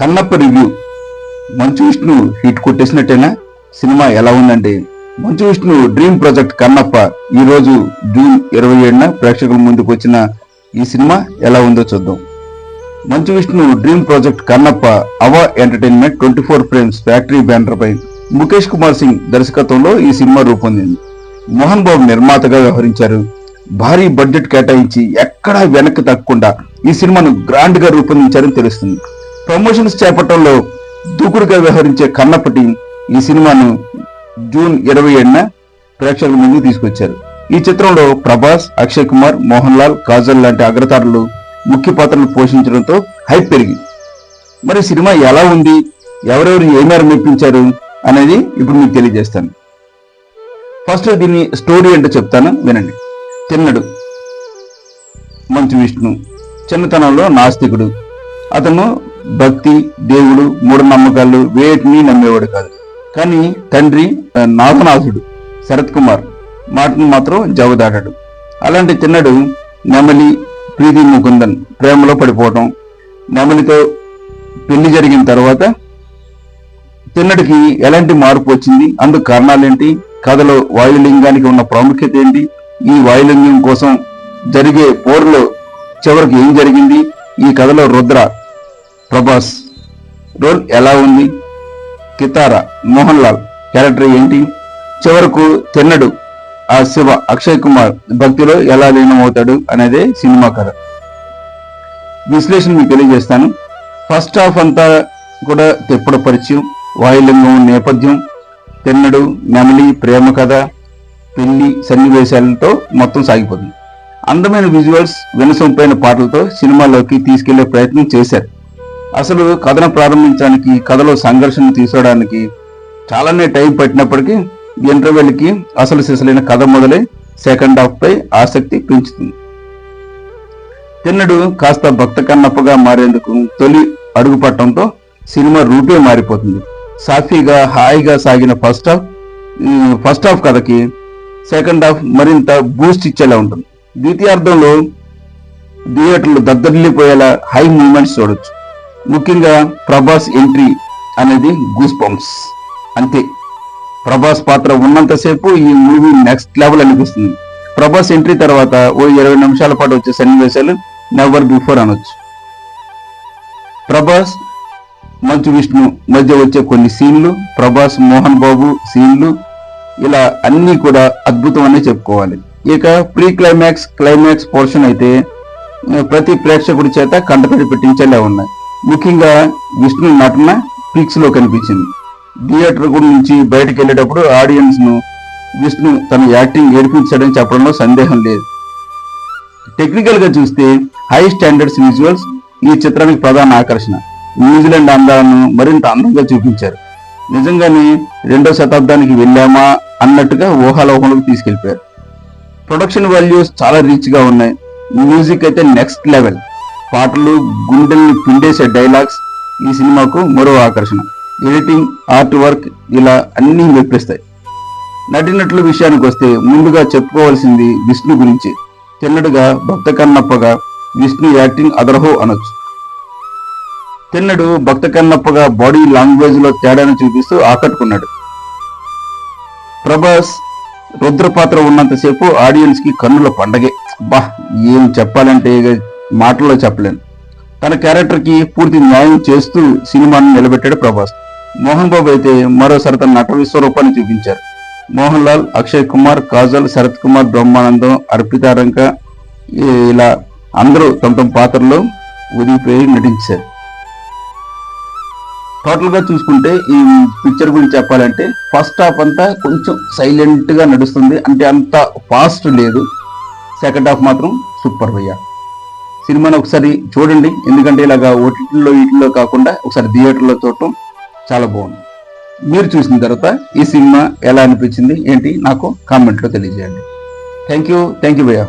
Kannappa review Manchu Vishnu hit కొట్టేసినట్టేనా? Cinema ఎలా ఉందంటే Manchu Vishnu dream project Kannappa ఈ రోజు జూన్ ఇరవై ఏడున ప్రేక్షకుల ముందుకు వచ్చిన ఈ సినిమా ఎలా ఉందో చూద్దాం. Manchu Vishnu dream project Kannappa Ava entertainment twenty four frames factory banner పై ముఖేష్ కుమార్ సింగ్ దర్శకత్వంలో ఈ సినిమా రూపొందింది. మోహన్ బాబు నిర్మాతగా వ్యవహరించారు. భారీ బడ్జెట్ కేటాయించి ఎక్కడా వెనక్కి తగ్గకుండా ఈ సినిమాను గ్రాండ్గా రూపొందించారని తెలుస్తుంది. ప్రమోషన్స్ చేపట్టడంలో దూకుడుగా వ్యవహరించే కన్నప్పటి ఈ సినిమాను జూన్ ఇరవై ఏడున ప్రేక్షకుల ముందుకు తీసుకొచ్చారు. ఈ చిత్రంలో ప్రభాస్ అక్షయ్ కుమార్ మోహన్ లాల్ కాజల్ లాంటి అగ్రతారులు ముఖ్య పాత్రలు పోషించడంతో హైప్ పెరిగింది మరి సినిమా ఎలా ఉంది? ఎవరెవరు ఏమేర మెప్పించారు? అనేది ఇప్పుడు మీకు తెలియజేస్తాను. ఫస్ట్ దీని స్టోరీ అంటే చెప్తాను వినండి. తిన్నడు. మంచు విష్ణు. చిన్నతనంలో నాస్తికుడు. అతను భక్తి దేవుడు మూఢ నమ్మకాలు వేటిని నమ్మేవాడు కాదు. కానీ తండ్రి నాగనాథుడు శరత్ కుమార్ మాటను మాత్రం జవదాడాడు. అలాంటి తిన్నడు నెమలి ప్రీతి ముకుందన్ ప్రేమలో పడిపోవటం నెమలితో పెళ్ళి జరిగిన తర్వాత తిన్నడికి ఎలాంటి మార్పు వచ్చింది అందుకు కారణాలేంటి కథలో వాయులింగానికి ఉన్న ప్రాముఖ్యత ఏంటి ఈ వాయులింగం కోసం జరిగే పోరులో చివరికి ఏం జరిగింది ఈ కథలో రుద్ర ప్రభాస్ రోల్ ఎలా ఉంది? కితారా మోహన్ లాల్ క్యారెక్టర్ ఏంటి? చివరకు తిన్నడు ఆ శివ అక్షయ్ కుమార్ భక్తిలో ఎలా లీనమవుతాడు అనేది సినిమా కథ. విశ్లేషణ మీకు తెలియజేస్తాను. ఫస్ట్ హాఫ్ అంతా కూడా తెప్పుడు పరిచయం వాయులింగం నేపథ్యం తిన్నడు నెమలి ప్రేమ కథ పెళ్ళి సన్నివేశాలతో మొత్తం సాగిపోతుంది. అందమైన విజువల్స్ వినసొంపైన పాటలతో సినిమాలోకి తీసుకెళ్ళే ప్రయత్నం చేశారు. అసలు కథను ప్రారంభించడానికి కథలో సంఘర్షణ తీసుకోవడానికి చాలానే టైం పట్టినప్పటికీ ఇంటర్వెల్కి అసలు సిసలైన కథ మొదలై సెకండ్ హాఫ్ పై ఆసక్తి పెంచుతుంది. తిన్నడు కాస్త భక్త కన్నప్పగా మారేందుకు తొలి అడుగు పట్టడంతో సినిమా రూటే మారిపోతుంది. సాఫీగా హాయిగా సాగిన ఫస్ట్ హాఫ్ ఫస్ట్ హాఫ్ కథకి సెకండ్ హాఫ్ మరింత బూస్ట్ ఇచ్చేలా ఉంటుంది. ద్వితీయార్థంలో థియేటర్లు దద్దరిల్లిపోయేలా హై మూమెంట్స్ చూడొచ్చు. ముఖ్యంగా ప్రభాస్ ఎంట్రీ అనేది గూస్ పంప్స్ అంతే. ప్రభాస్ పాత్ర ఉన్నంతసేపు ఈ మూవీ నెక్స్ట్ లెవెల్ అనిపిస్తుంది. ప్రభాస్ ఎంట్రీ తర్వాత ఓ ఇరవై నిమిషాల పాటు వచ్చే సన్నివేశాలు నెవర్ బిఫోర్ అనొచ్చు. ప్రభాస్ మంచు విష్ణు మధ్య వచ్చే కొన్ని సీన్లు ప్రభాస్ మోహన్ బాబు సీన్లు ఇలా అన్నీ కూడా అద్భుతమనే చెప్పుకోవాలి. ఇక ప్రీ క్లైమాక్స్ క్లైమాక్స్ పోర్షన్ అయితే ప్రతి ప్రేక్షకుడి చేత కంటపడి పెట్టించేలా ఉన్నాయి. ముఖ్యంగా విష్ణు నటన పీక్స్లో కనిపించింది. థియేటర్ నుంచి బయటకు వెళ్ళేటప్పుడు ఆడియన్స్ను విష్ణు తన యాక్టింగ్ ఏడిపించాడని చెప్పడంలో సందేహం లేదు. టెక్నికల్గా చూస్తే హై స్టాండర్డ్స్ విజువల్స్ ఈ చిత్రానికి ప్రధాన ఆకర్షణ. న్యూజిలాండ్ అందాలను మరింత అందంగా చూపించారు. నిజంగానే రెండో శతాబ్దానికి వెళ్ళామా అన్నట్టుగా ఊహాలోహంలోకి తీసుకెళ్ళిపోయారు ప్రొడక్షన్ వాల్యూస్ చాలా రీచ్గా ఉన్నాయి. మ్యూజిక్ అయితే నెక్స్ట్ లెవెల్. పాటలు గుండెల్ని పిండేసే డైలాగ్స్ ఈ సినిమాకు మరో ఆకర్షణ. ఎడిటింగ్ ఆర్ట్ వర్క్ ఇలా అన్ని మెప్పిస్తాయి. నటినట్లు విషయానికి వస్తే ముందుగా చెప్పుకోవాల్సింది విష్ణు గురించి. తిన్నడుగా భక్త కన్నప్పగా విష్ణు యాక్టింగ్ అదర్హో అనొచ్చు. తిన్నడు భక్త కన్నప్పగా బాడీ లాంగ్వేజ్లో తేడాను చూపిస్తూ ఆకట్టుకున్నాడు. ప్రభాస్ రుద్ర పాత్ర ఉన్నంతసేపు ఆడియన్స్కి కన్నుల పండగే. బా ఏం చెప్పాలంటే మాటల్లో చెప్పలేను. తన క్యారెక్టర్కి పూర్తి న్యాయం చేస్తూ సినిమాను నిలబెట్టాడు ప్రభాస్. మోహన్ బాబు అయితే మరోసారి తన నట విశ్వరూపాన్ని చూపించారు. మోహన్ లాల్ అక్షయ్ కుమార్ కాజల్ శరత్ కుమార్ బ్రహ్మానందం అర్పితారంక ఇలా అందరూ తమ తమ పాత్రలో ఉదిగిపోయి నటించారు. టోటల్గా చూసుకుంటే ఈ పిక్చర్ గురించి చెప్పాలంటే ఫస్ట్ హాఫ్ అంతా కొంచెం సైలెంట్గా నడుస్తుంది. అంటే అంత ఫాస్ట్ లేదు. సెకండ్ హాఫ్ మాత్రం సూపర్ భయ్యా. సినిమాని ఒకసారి చూడండి. ఎందుకంటే ఇలాగా ఓటీటీలో వీటిలో కాకుండా ఒకసారి థియేటర్లో చూడటం చాలా బాగుంది. మీరు చూసిన తర్వాత ఈ సినిమా ఎలా అనిపించింది ఏంటి నాకు కామెంట్లో తెలియజేయండి. థ్యాంక్ యూ థ్యాంక్ యూ భయ్యా